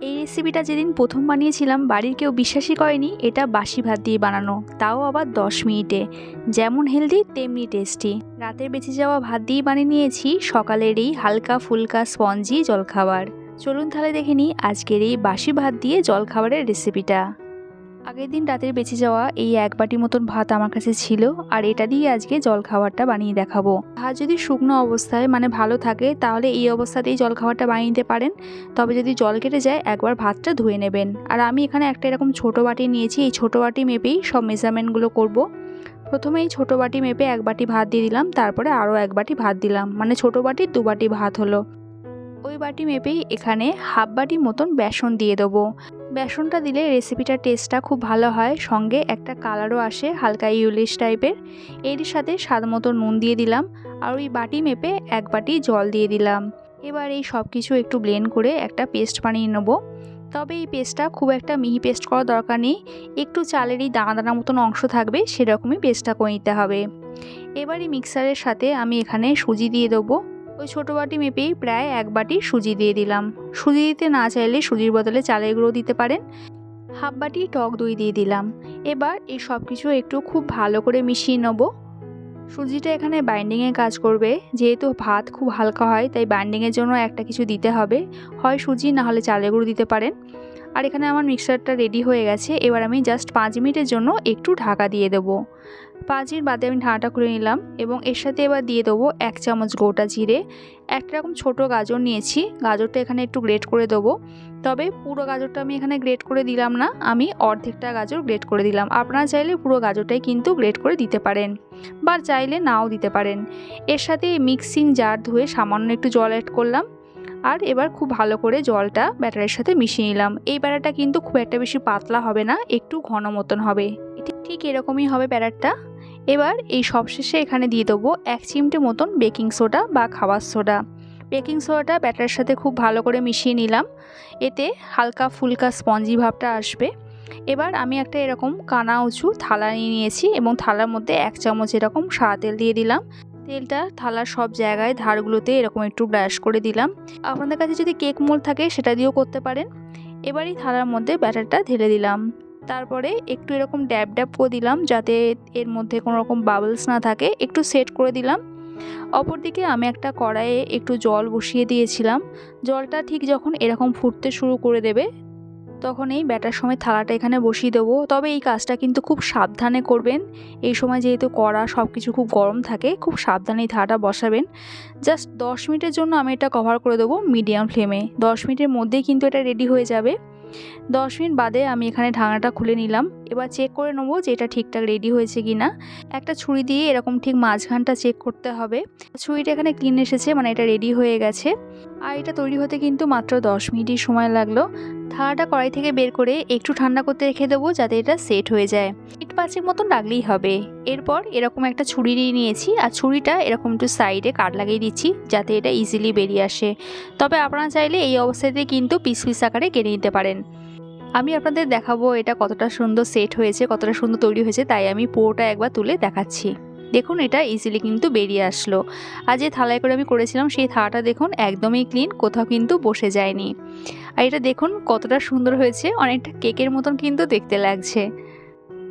এই রেসিপিটা যেদিন প্রথম বানিয়েছিলাম, বাড়ির কেউ বিশ্বাসই করেনি, এটা বাসি ভাত দিয়ে বানানো। তাও আবার দশ মিনিটে। যেমন হেলদি তেমনি টেস্টি রাতের বেঁচে যাওয়া ভাত দিয়ে বানিয়ে নিয়েছি, সকালের এই হালকা ফুলকা স্পঞ্জি জলখাবার। চলুন তাহলে দেখে নিই আজকের এই বাসি ভাত দিয়ে জলখাবারের রেসিপিটা আগের দিন রাতের বেঁচে যাওয়া এই এক বাটি মতন ভাত আমার কাছে ছিল, আর এটা দিয়ে আজকে জলখাবারটা বানিয়ে দেখাবো। ভাত যদি শুকনো অবস্থায় মানে ভালো থাকে, তাহলে এই অবস্থাতেই জলখাবারটা বানিয়ে নিতে পারেন। তবে যদি জল কেটে যায়, একবার ভাতটা ধুয়ে নেবেন। আর আমি এখানে একটা এরকম ছোটো বাটি নিয়েছি, এই ছোটো বাটি মেপেই সব মেজারমেন্টগুলো করব। প্রথমে এই ছোটো বাটি মেপে এক বাটি ভাত দিয়ে দিলাম, তারপরে আরও এক বাটি ভাত দিলাম। মানে ছোটো বাটির দু বাটি ভাত হলো। ওই বাটি মেপেই এখানে হাফ বাটি মতন বেসন দিয়ে দেবো। বেসনটা দিলে রেসিপিটার টেস্টটা খুব ভালো হয়, সঙ্গে একটা কালারও আসে, হালকা ইউলিশ টাইপের। এর সাথে স্বাদ মতো নুন দিয়ে দিলাম, আর ওই বাটি মেপে এক বাটি জল দিয়ে দিলাম। এবার এই সব কিছু একটু ব্লেন্ড করে একটা পেস্ট বানিয়ে নেব। তবে এই পেস্টটা খুব একটা মিহি পেস্ট করার দরকার নেই, একটু চালেরই দানা দানা মতন অংশ থাকবে, সেরকমই পেস্টটা করে নিতে হবে। এবার এই মিক্সারের সাথে আমি এখানে সুজি দিয়ে দেবো। ওই ছোটো বাটি মেপেই প্রায় এক বাটি সুজি দিয়ে দিলাম। সুজি দিতে না চাইলে সুজির বদলে চালের গুঁড়ো দিতে পারেন। হাফ বাটি টক দই দিয়ে দিলাম। এবার এই সব কিছু একটু খুব ভালো করে মিশিয়ে নেব। সুজিটা এখানে বাইন্ডিংয়ে কাজ করবে। যেহেতু ভাত খুব হালকা হয়, তাই বাইন্ডিংয়ের জন্য একটা কিছু দিতে হবে। হয় সুজি, না হলে চালের গুঁড়ো দিতে পারেন। আর এখানে আমার মিক্সারটা রেডি হয়ে গেছে। এবার আমি জাস্ট পাঁচ মিনিটের জন্য একটু ঢাকা দিয়ে দেবো। পাঁচ মিনিট বাদে আমি ঢাকাটা খুলে নিলাম এবং এর সাথে এবার দিয়ে দেবো এক চামচ গোটা জিরে। একটা রকম ছোটো গাজর নিয়েছি। গাজরটা এখানে একটু গ্রেট করে দেবো। তবে পুরো গাজরটা আমি এখানে গ্রেট করে দিলাম না। আমি অর্ধেকটা গাজর গ্রেট করে দিলাম। আপনারা চাইলে পুরো গাজরটাই কিন্তু গ্রেট করে দিতে পারেন বা চাইলে নাও দিতে পারেন। এর সাথে মিক্সিং জার ধুয়ে সামান্য একটু জল অ্যাড করলাম। আর এবার খুব ভালো করে জলটা ব্যাটারের সাথে মিশিয়ে নিলাম। এই ব্যাটারটা কিন্তু খুব একটা বেশি পাতলা হবে না, একটু ঘন মতন হবে। ঠিক এরকমই হবে ব্যাটারটা। এবার এই সবশেষে এখানে দিয়ে দেবো এক চিমটে মতন বেকিং সোডা বা খাবার সোডা। বেকিং সোডাটা ব্যাটারের সাথে খুব ভালো করে মিশিয়ে নিলাম। এতে হালকা ফুলকা স্পঞ্জি ভাবটা আসবে। এবার আমি একটা এরকম কানা উঁচু থালা নিয়ে নিয়েছি এবং থালার মধ্যে এক চামচ এরকম সাদা তেল দিয়ে দিলাম। তেলটা থালার সব জায়গায় ধারগুলোতে এরকম একটু ব্রাশ করে দিলাম। আপনাদের কাছে যদি কেক মোল থাকে সেটা দিয়েও করতে পারেন। এবারই থালার মধ্যে ব্যাটারটা ঢেলে দিলাম। তারপরে একটু এরকম ড্যাব ড্যাব করে দিলাম যাতে এর মধ্যে কোনো রকম বাবলস না থাকে। একটু সেট করে দিলাম। অপরদিকে আমি একটা কড়াইয়ে একটু জল বসিয়ে দিয়েছিলাম। জলটা ঠিক যখন এরকম ফুটতে শুরু করে দেবে তখন এই ব্যাটার সময় থালাটা এখানে বসিয়ে দেবো। তবে এই কাজটা কিন্তু খুব সাবধানে করবেন। এই সময় যেহেতু কড়া সব কিছু খুব গরম থাকে, খুব সাবধানে এই থালাটা বসাবেন। জাস্ট দশ মিনিটের জন্য আমি এটা কভার করে দেবো মিডিয়াম ফ্লেমে। দশ মিনিটের মধ্যেই কিন্তু এটা রেডি হয়ে যাবে। দশ মিনিট বাদে আমি এখানে ঢাকনাটা খুলে নিলাম। এবার চেক করে নেব যে এটা ঠিকঠাক রেডি হয়েছে কি না একটা ছুরি দিয়ে এরকম ঠিক মাঝখানটা চেক করতে হবে। ছুরিটা এখানে ক্লিন এসেছে মানে এটা রেডি হয়ে গেছে। আর এটা তৈরি হতে কিন্তু মাত্র দশ মিনিটই সময় লাগল। থালাটা কড়াই থেকে বের করে একটু ঠান্ডা করতে রেখে দেবো যাতে এটা সেট হয়ে যায়। মিনিট পাঁচের মতন লাগলেই হবে। এরপর এরকম একটা ছুরি নিয়ে নিয়েছি আর ছুরিটা এরকম একটু সাইডে কাট লাগিয়ে দিচ্ছি যাতে এটা ইজিলি বেরিয়ে আসে। তবে আপনারা চাইলে এই অবস্থাতে কিন্তু পিস পিস আকারে কেটে নিতে পারেন। আমি আপনাদের দেখাবো এটা কতটা সুন্দর সেট হয়েছে, কতটা সুন্দর তৈরি হয়েছে, তাই আমি পুরোটা একবার তুলে দেখাচ্ছি। দেখুন, এটা ইজিলি কিন্তু বেরিয়ে আসলো। আর যে থালায় করে আমি করেছিলাম, সেই থালাটা দেখুন একদমই ক্লিন কোথাও কিন্তু বসে যায়নি। আর এটা দেখুন কতটা সুন্দর হয়েছে, অনেকটা কেকের মতন কিন্তু দেখতে লাগছে।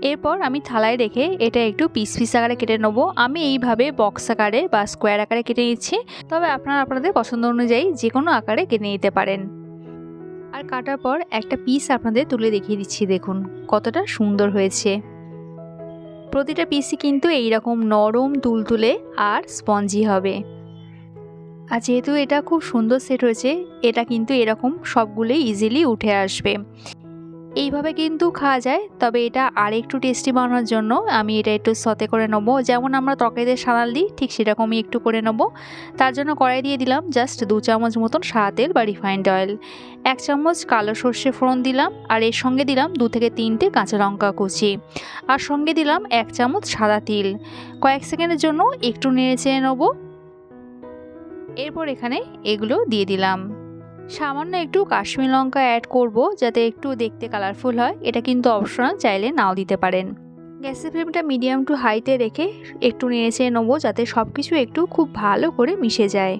এরপর আমি থালায় রেখে এটা একটু পিস পিস আকারে কেটে নেব। আমি এইভাবে বক্স আকারে বা স্কোয়ার আকারে কেটে নিচ্ছি। তবে আপনারা আপনাদের পছন্দ অনুযায়ী যে কোনো আকারে কেটে নিতে পারেন। আর কাটার পর একটা পিস আপনাদের তুলে দেখিয়ে দিচ্ছি, দেখুন কতটা সুন্দর হয়েছে। প্রতিটা পিসি কিন্তু এই রকম নরম, তুলতুলে আর স্পঞ্জি হবে। আর যেহেতু এটা খুব সুন্দর সেট হয়েছে, এটা কিন্তু এরকম সবগুলোই ইজিলি উঠে আসবে। এইভাবে কিন্তু খাওয়া যায়, তবে এটা আর একটু টেস্টি বানানোর জন্য আমি এটা একটু সতে করে নেব। যেমন আমরা তরকারিতে সানাল দিই, ঠিক সেরকমই একটু করে নেব। তার জন্য কড়াই দিয়ে দিলাম জাস্ট দু চামচ মতন সাদা তেল বা রিফাইন্ড অয়েল এক চামচ কালো সর্ষে ফোড়ন দিলাম, আর এর সঙ্গে দিলাম দু থেকে তিনটে কাঁচা লঙ্কা কুচি। আর সঙ্গে দিলাম এক চামচ সাদা তিল। কয়েক সেকেন্ডের জন্য একটু নেড়ে চেড়ে নেব। এরপর এখানে এগুলো দিয়ে দিলাম। সামান্য একটু কাশ্মীর লঙ্কা অ্যাড করব যাতে একটু দেখতে কালারফুল হয়। এটা কিন্তু অপশনাল চাইলে নাও দিতে পারেন। গ্যাসের ফ্লেমটা মিডিয়াম টু হাইতে রেখে একটু নেড়ে চেড়ে নেব যাতে সব কিছু একটু খুব ভালো করে মিশে যায়।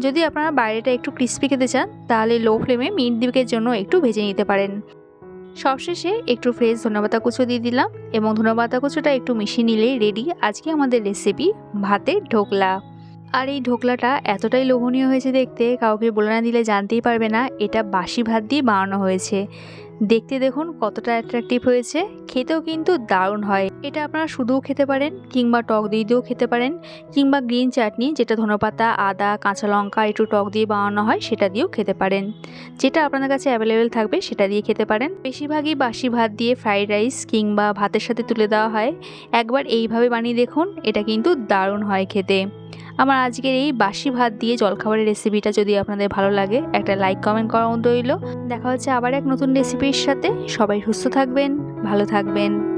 যদি আপনারা বাইরেটা একটু ক্রিস্পি খেতে চান, তাহলে লো ফ্লেমে মিনিট দিকের জন্য একটু ভেজে নিতে পারেন। সবশেষে একটু ফ্রেশ ধনেপাতা কুচো দিয়ে দিলাম এবং ধনেপাতা কুচোটা একটু মিশিয়ে নিলেই রেডি আজকে আমাদের রেসিপি ভাতের ঢোকলা। আর এই ঢোকলাটা এতটাই লোভনীয় হয়েছে দেখতে, কাউকে বলে না দিলে জানতেই পারবে না, এটা বাসি ভাত দিয়ে বানানো হয়েছে। দেখতে দেখুন কতটা অ্যাট্রাকটিভ হয়েছে, খেতেও কিন্তু দারুণ হয়। এটা আপনারা শুধুও খেতে পারেন কিংবা টক দিয়ে দিয়েও খেতে পারেন, কিংবা গ্রিন চাটনি, যেটা ধনেপাতা, আদা, কাঁচা লঙ্কা একটু টক দিয়ে বানানো হয়, সেটা দিয়েও খেতে পারেন। যেটা আপনাদের কাছে অ্যাভেলেবেল থাকবে, সেটা দিয়ে খেতে পারেন। বেশিরভাগই বাসি ভাত দিয়ে ফ্রাইড রাইস কিংবা ভাতের সাথে তুলে দেওয়া হয়। একবার এইভাবে বানিয়ে দেখুন, এটা কিন্তু দারুণ হয় খেতে। আমার আজকের এই বাসি ভাত দিয়ে জলখাবারের রেসিপিটা যদি আপনাদের ভালো লাগে, একটা লাইক কমেন্ট করা রইল দেখা হচ্ছে আবার এক নতুন রেসিপির সাথে। সবাই সুস্থ থাকবেন, ভালো থাকবেন।